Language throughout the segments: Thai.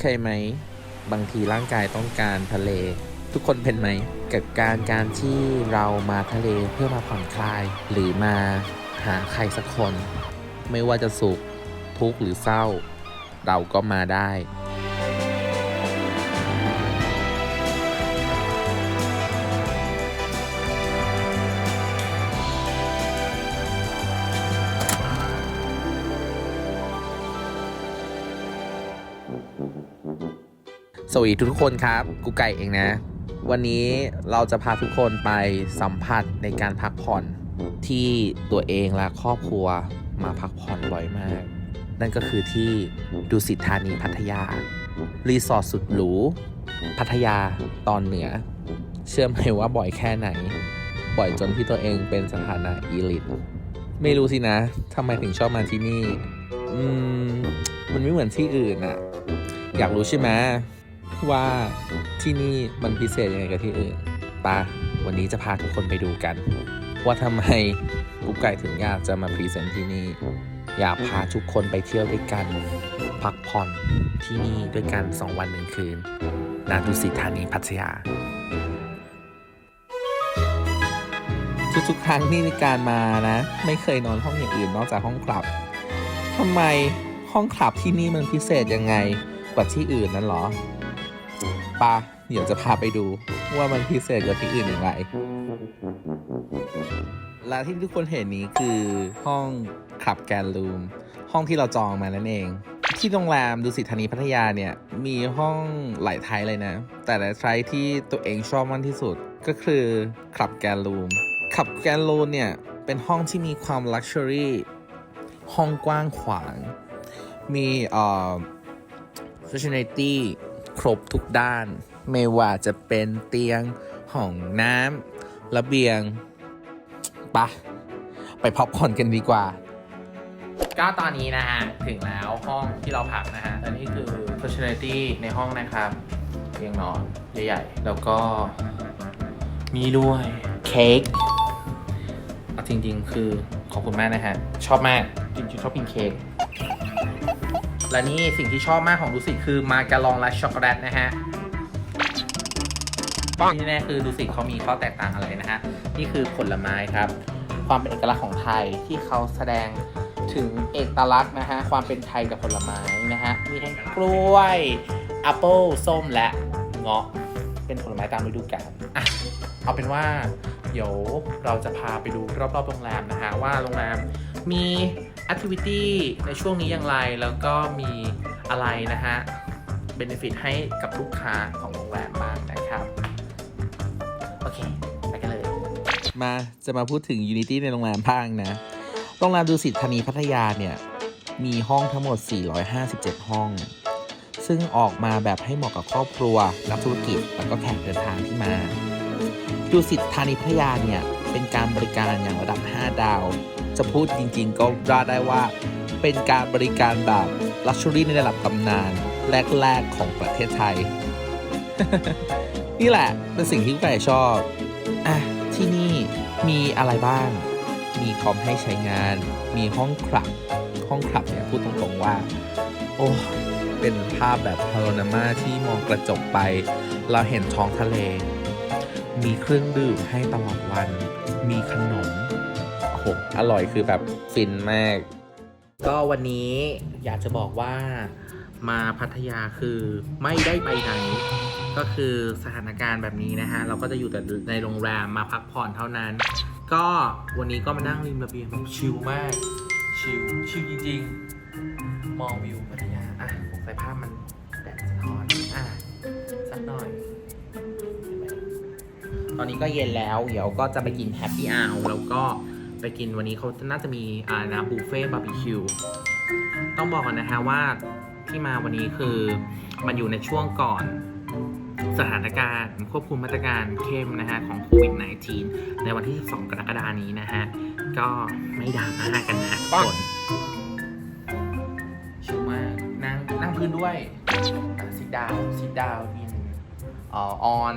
ใช่ไหม บางทีร่างกายต้องการทะเล ทุกคนเป็นไหม กับการการที่เรามาทะเลเพื่อมาผ่อนคลาย หรือมาหาใครสักคน ไม่ว่าจะสุข ทุกข์หรือเศร้า เราก็มาได้ สวัสดีทุกคนครับกูไก่เองนะ วันนี้เราจะพาทุกคนไปสัมผัสในการพักผ่อนที่ตัวเองและครอบครัวมาพักผ่อนบ่อยมาก นั่นก็คือที่ดุสิตธานีพัทยา รีสอร์ทสุดหรูพัทยาตอนเหนือ เชื่อไหมว่าบ่อยแค่ไหน บ่อยจนที่ตัวเองเป็นสถานะอีลิทไม่รู้สินะทำไมถึงชอบมาที่นี่ อืม มันไม่เหมือนที่อื่นอะอยากรู้ใช่ไหม ว่าที่นี่มันพิเศษยังไงกับที่อื่นปะวันนี้จะพาทุกคนไปดูกัน ว่าทำไมกุ๊กไก่ถึงอยากจะมาพรีเซนต์ที่นี่ อยากพาทุกคนไปเที่ยวด้วยกัน พักผ่อนที่นี่ด้วยกัน 2 วันหนึ่งคืน นาดุสิตธานีพัทยา ทุกๆครั้งที่มีการมานะ ไม่เคยนอนห้องอย่างอื่นนอกจากห้องคลับทำไมห้องคลับที่นี่มันพิเศษยังไงกว่าที่อื่นนั่นเหรอ ปะเดี๋ยวจะพาไปดูว่ามันพิเศษกว่าที่อื่นอยังไงและที่ทุกคนเห็นนี้คือห้องคลับแกนลูม ห้องที่เราจองมานั่นเอง ที่โรงแรมดุสิตธานีพัทยาเนี่ย มีห้องหลายไทยเลยนะ แต่ละไทยที่ตัวเองชอบมากที่สุดก็คือคลับแกนลูมคลับแกนลูมเนี่ย เป็นห้องที่มีความลักชัวรี่ห้องกว้างขวาง มีเอ่อ functionality ครบทุกด้าน ไม่ว่าจะเป็นเตียงห้องน้ำระเบียงปะไปพักผ่อนกันดีกว่า ก็ตอนนี้นะฮะ ถึงแล้วห้องที่เราพักนะฮะและนี่คือ functionality ในห้องนะครับเตียงนอนใหญ่ๆ แล้วก็มีด้วยเค้กจริงๆ คือขอบคุณมากนะฮะ ชอบมาก จริงๆ ชอบกินเค้ก และนี่สิ่งที่ชอบมากของดูสิคือมาการองและช็อกโกแลตนะฮะที่แน่คือดูสิเขามีข้อแตกต่างอะไรนะฮะ นี่คือผลไม้ครับ ความเป็นเอกลักษณ์ของไทยที่เขาแสดงถึงเอกลักษณ์นะฮะ ความเป็นไทยกับผลไม้นะฮะ มีทั้งกล้วยแอปเปิลส้มและเงาะ เป็นผลไม้ตามฤดูกาลอะเอาเป็นว่าเดี๋ยวเราจะพาไปดูรอบๆโรงแรมนะฮะว่าโรงแรม มีแอคทิวิตี้ในช่วงนี้อย่างไร แล้วก็มีอะไรนะฮะเบนฟิตให้กับลูกค้าของโรงแรมบ้างนะครับ โอเค ไปกันเลย มาจะมาพูดถึง Unity ในโรงแรมบ้างนะ โรงแรมดุสิตธานีพัทยาเนี่ย มีห้องทั้งหมด 457 ห้อง ซึ่งออกมาแบบให้เหมาะกับครอบครัว นักธุรกิจ แล้วก็แขกเดินทางที่มาดุสิตธานีพัทยาเนี่ย เป็นการบริการอย่างระดับ 5 ดาว จะพูดจริงๆ ก็ว่าได้ว่า เป็นการบริการแบบลักชัวรี่ในระดับตำนาน แรก ๆ ของประเทศไทย นี่แหละเป็นสิ่งที่กุ๊กไก่ชอบอะที่นี่มีอะไรบ้าง มีคอมให้ใช้งาน มีห้องคลับ ห้องคลับเนี่ยพูดตรงๆว่า โอ้เป็นภาพแบบพาโนรามาที่มองกระจกไป เราเห็นท้องทะเล มีเครื่องดื่มให้ตลอดวัน มีขนม โอ้โหอร่อยคือแบบฟินมาก ก็วันนี้อยากจะบอกว่ามาพัทยาคือไม่ได้ไปไหน ก็คือสถานการณ์แบบนี้นะฮะ เราก็จะอยู่แต่ในโรงแรมมาพักผ่อนเท่านั้น ก็วันนี้ก็มานั่งริมระเบียงชิลมาก ชิลชิลจริงๆ มองวิวพัทยา อะผมใส่ภาพมันแดดสะท้อนอะสักหน่อย ตอนนี้ก็เย็นแล้ว เดี๋ยวก็จะไปกินแฮปปี้อ r วแล้วก็ ไปกินวันนี้เขาน่าจะมีอ่าน้ำบุฟเฟ่บาร์บีคิวต้องบอกก่อนนะฮะว่าที่มาวันนี้คือมันอยู่ในช่วงก่อนสถานการณ์ควบคุมมาตรการเข้มนะฮะของโควิด -19 ในวันที่ 12 กรกฎานี้นะฮะ ก็ไม่ด่ามากันนะทุกคนชิลมากนั่งนั่งพื้นด้วยซิดดาวซิดดาวอินอออน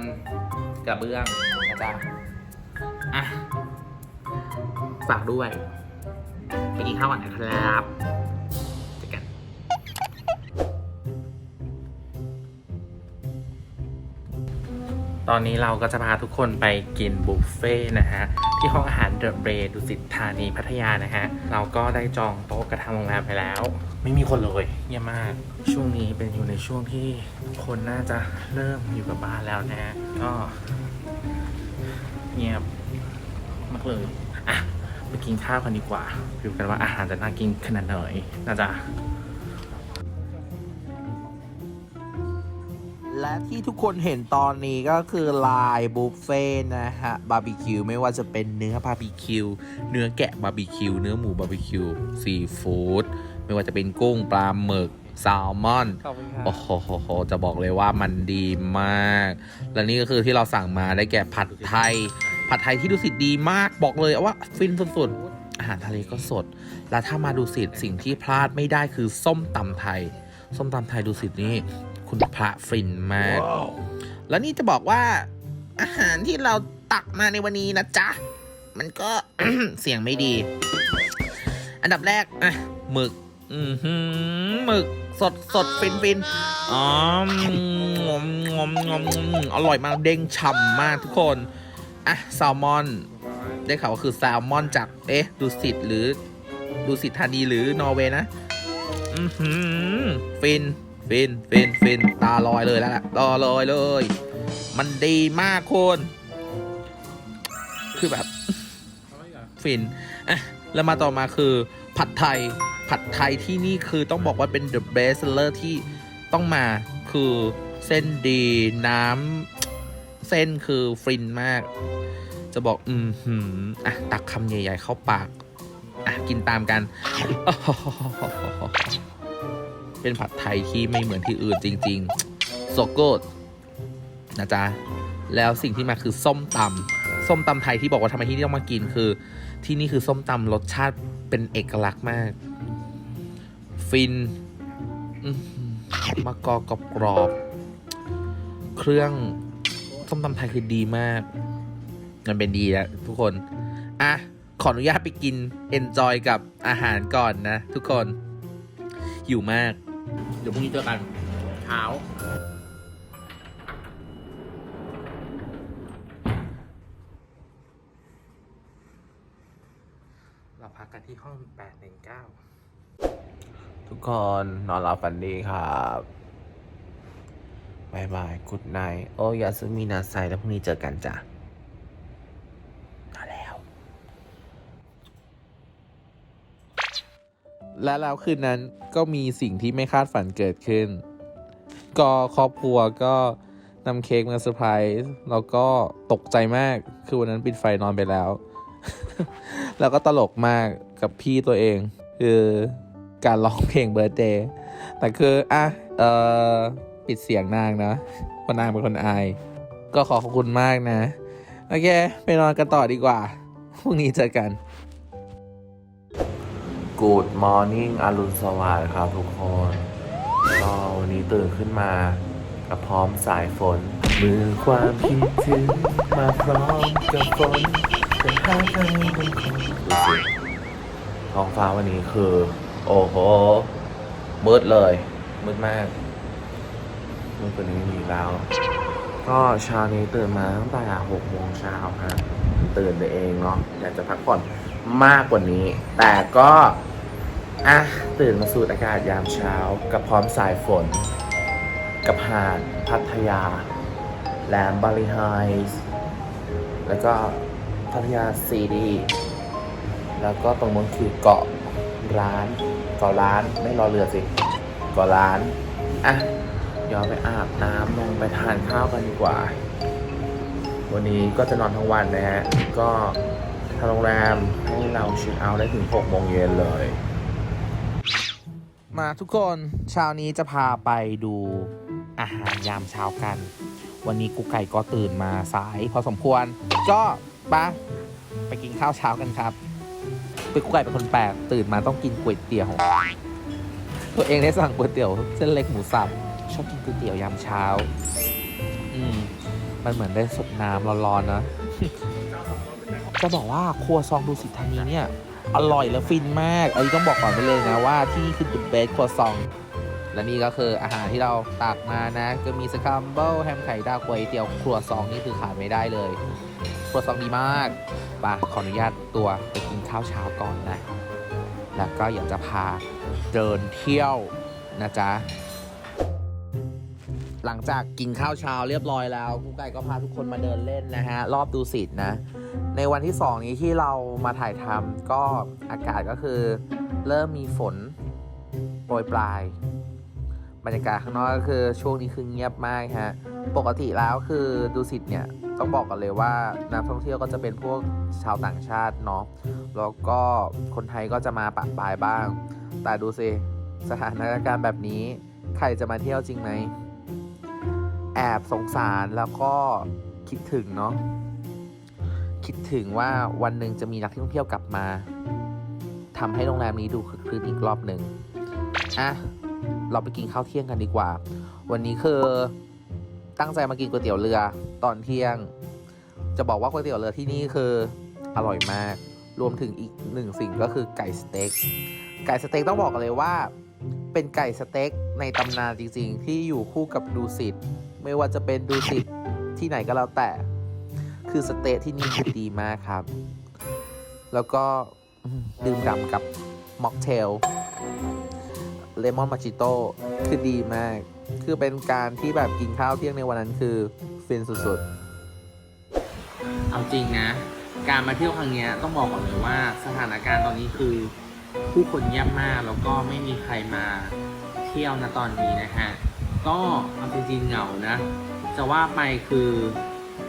กระเบื้องนะจ๊ะอะ ฝากด้วย ไปกินข้าวก่อนนะครับเจอกันตอนนี้เราก็จะพาทุกคนไปกินบุฟเฟ่นะฮะ ที่ห้องอาหารเดอะเบรดุสิตธานีพัทยานะฮะ เราก็ได้จองโต๊ะกระทาโรงแรมไปแล้ว ไม่มีคนเลยเยี่ยมมาก ช่วงนี้เป็นอยู่ในช่วงที่คนน่าจะเริ่มอยู่กับบ้านแล้วนะฮะก็ เงียบมากเลยอะ ไปกินข้าวกันดีกว่าดูกันว่าอาหารจะน่ากินขนาดไหนนะจ๊ะและที่ทุกคนเห็นตอนนี้ก็คือลายบุฟเฟ่ต์นะฮะบาร์บีคิวไม่ว่าจะเป็นเนื้อบาร์บีคิวเนื้อแกะบาร์บีคิวเนื้อหมูบาร์บีคิวซีฟู้ดไม่ว่าจะเป็นกุ้งปลาหมึกแซลมอนขอบคุณครับโอ้โหจะบอกเลยว่ามันดีมาก และนี่ก็คือที่เราสั่งมาได้แก่ผัดไทย ผัดไทยที่ดูสิตดีมากบอกเลยว่าฟินสุดๆ อาหารทะเลก็สด และถ้ามาดูสิตสิ่งที่พลาดไม่ได้คือส้มตำไทย ส้มตำไทยดูสิตนี่คุณพระฟินมากแล้วนี่จะบอกว่าอาหารที่เราตักมาในวันนี้นะจ๊ะ มันก็เสียงไม่ดี อันดับแรกอะหมึกอือหือหมึกสดสดฟินฟินอ๋องมงมงมงมอร่อยมากเด้งฉ่ำมากทุกคน อะแซลมอน ได้ข่าวว่าคือแซลมอนจาก เอ๊ะดูสิตหรือดูสิตธานีหรือนอร์เวย์นะ อือหือฟิน ฟิน ฟิน ฟิน ตาลอยเลยแล้วล่ะตาลอยเลย มันดีมากคุณคือแบบ ฟิน อะ แล้วมาต่อมาคือผัดไทย ผัดไทยที่นี่คือต้องบอกว่าเป็น the best seller ที่ต้องมาคือเส้นดีน้ำ เส้นคือฟินมาก จะบอก อืมหืมอะ ตักคำใหญ่ๆเข้าปาก อะ กินตามกัน เป็นผัดไทยที่ไม่เหมือนที่อื่นจริงๆ โซโกดนะจ๊ะ แล้วสิ่งที่มาคือส้มตำส้มตำไทยที่บอกว่าทำไมที่นี่ต้องมากินคือ ที่นี่คือส้มตำรสชาติเป็นเอกลักษณ์มาก ฟินมะกอกกรอบเครื่อง ส้มตำไทยคือดีมาก มันเป็นดีแล้วทุกคน อะ ขออนุญาตไปกิน enjoy กับอาหารก่อนนะ ทุกคนหิวมาก เดี๋ยวพรุ่งนี้เจอกันเช้าเราพักกันที่ห้อง 819 ทุกคนนอนหลับฝันดีครับ บายบายกุดไนโอยาซึมินาไซแล้วพรุ่งนี้เจอกันจ้ะมาแล้วและแล้วคืนนั้นก็มีสิ่งที่ไม่คาดฝันเกิดขึ้น ก็ครอบครัวก็นำเค้กมาเซอร์ไพรส์แล้วก็ตกใจมาก คือวันนั้นปิดไฟนอนไปแล้ว แล้วก็ตลกมากกับพี่ตัวเอง คือการร้องเพลงเบิร์เดย์แต่คืออะ เออ ปิดเสียงนางนะเพราะนางเป็นคนอาย ก็ขอขอบคุณมากนะ โอเค ไปนอนกันต่อดีกว่า พรุ่งนี้เจอกัน Good morning อรุณสวัสดิ์ครับทุกคนก็วันนี้ตื่นขึ้นมากับพร้อมสายฝน มือความคิดถึงมาพร้อมกับฝนเป็นหาใครเป็นคนดูสิท้องฟ้าวันนี้คือ โอ้โหมืดเลยมืดมาก มืดกว่านี้ม่มีแล้ว ก็เช้านี้ตื่นมาตั้งแต่หกโมงเช้าฮะตื่นไปเองเนาะอยากจะพักผ่อนมากกว่านี้ แต่ก็อะตื่นมาสูดอากาศยามเช้า กับพร้อมสายฝน กับหาดพัทยาแหลมบาลีไฮส์แล้วก็พัทยาซีดีแล้วก็ตรงนู้นคือเกาะร้านเกาะร้านไม่รอเรือสิเกาะร้านอะ ย้อนไปอาบน้ำลงไปทานข้าวกันดีกว่า วันนี้ก็จะนอนทั้งวันนะฮะ ก็ทางโรงแรมให้เราชิลเอาท์ได้ถึง6โมงเย็นเลย มาทุกคนเช้านี้จะพาไปดูอาหารยามเช้ากัน วันนี้กุ๊กไก่ก็ตื่นมาสายพอสมควร ก็ปะไปกินข้าวเช้ากันครับเป็นกุ๊กไก่เป็นคนแปลกตื่นมาต้องกินก๋วยเตี๋ยว ตัวเองได้สั่งก๋วยเตี๋ยวเส้นเล็กหมูสับ ชอบกินก๋วยเตี๋ยวยามเช้า อืม มันเหมือนได้สดน้ำร้อนๆนะ จะบอกว่าครัวซองดูสิทธานีเนี่ย อร่อยและฟินมาก อันนี้ต้องบอกก่อนไปเลยนะว่าที่นี่คือ the best ครัวซอง และนี่ก็คืออาหารที่เราตักมานะ ก็มีสคัมเบิลแฮมไข่ดาวก๋วยเตี๋ยวครัวซองนี่คือขาดไม่ได้เลย ครัวซองดีมากปะขออนุญาตตัวไปกินข้าวเช้าก่อนนะ แล้วก็อยากจะพาเดินเที่ยวนะจ๊ะ หลังจากกินข้าวเช้าเรียบร้อยแล้วกุ๊กไก่ก็พาทุกคนมาเดินเล่นนะฮะ รอบดูสิตนะ ในวันที่สองนี้ที่เรามาถ่ายทำก็อากาศก็คือ เริ่มมีฝนโปรยปลาย บรรยากาศข้างนอกก็คือช่วงนี้คือเงียบมากฮะ ปกติแล้วคือดูสิตเนี่ยต้องบอกกันเลยว่านักท่องเที่ยวก็จะเป็นพวกชาวต่างชาติเนาะแล้วก็คนไทยก็จะมาปะปายบ้าง แต่ดูสิสถานการณ์แบบนี้ใครจะมาเที่ยวจริงไหม แอบสงสารแล้วก็คิดถึงเนาะคิดถึงว่าวันหนึ่งจะมีนักท่องเที่ยวกลับมาทำให้โรงแรมนี้ดูคึกคืนอีกรอบหนึ่งอะเราไปกินข้าวเที่ยงกันดีกว่า วันนี้คือตั้งใจมากินก๋วยเตี๋ยวเรือตอนเที่ยง จะบอกว่าก๋วยเตี๋ยวเรือที่นี่คืออร่อยมาก รวมถึงอีกหนึ่งสิ่งก็คือไก่สเต็กไก่สเต็กต้องบอกเลยว่า เป็นไก่สเต็กในตำนานจริงๆ ที่อยู่คู่กับดูสิตไม่ว่าจะเป็นดูสิตที่ไหนก็แล้วแต่ คือสเต็กที่นี่คือดีมากครับ แล้วก็ดื่มด่ำกับม็อกเทลเลมอนมาจิโต้คือดีมาก คือเป็นการที่แบบกินข้าวเที่ยงในวันนั้นคือฟินสุดๆ เอาจริงนะ การมาเที่ยวครั้งนี้ต้องบอกก่อนเลยว่าสถานการณ์ตอนนี้คือ ผู้คนเงียบมากแล้วก็ไม่มีใครมาเที่ยวนะตอนนี้นะฮะก็เอาจริงๆเหงานะ จะว่าไปคือ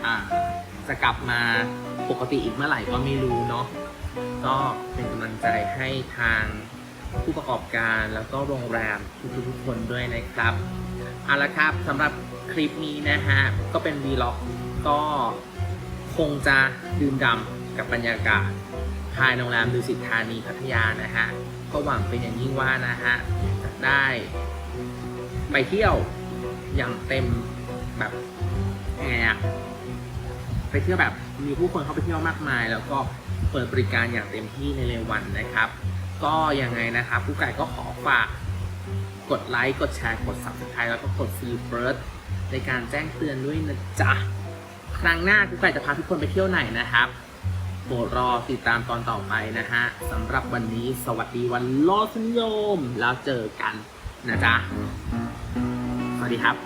อ่าจะกลับมาปกติอีกเมื่อไหร่ก็ไม่รู้เนาะก็เป็นกำลังใจให้ทางผู้ประกอบการแล้วก็โรงแรมทุกๆคนด้วยนะครับเอาละครับสำหรับคลิปนี้นะฮะก็เป็นวีล็อกก็คงจะดื่มด่ำกับบรรยากาศ ภายในโรงแรมดุสิตธานีพัทยานะฮะก็หวังเป็นอย่างยิ่งว่านะฮะจะได้ไปเที่ยวอย่างเต็มแบบไงอะไปเที่ยวแบบมีผู้คนเข้าไปเที่ยวมากมาย แล้วก็เปิดบริการอย่างเต็มที่ในเร็ววันนะครับ ก็ยังไงนะครับผู้ไก่ก็ขอฝากกดไลค์กดแชร์กด subscribe แล้วก็กด feel first ในการแจ้งเตือนด้วยนะจ๊ะ ครั้งหน้ากุ๊กไก่จะพาทุกคนไปเที่ยวไหนนะครับ โปรดรอติดตามตอนต่อไปนะฮะสำหรับวันนี้สวัสดีวันโลดนิยม แล้วเจอกันนะจ๊ะ สวัสดีครับ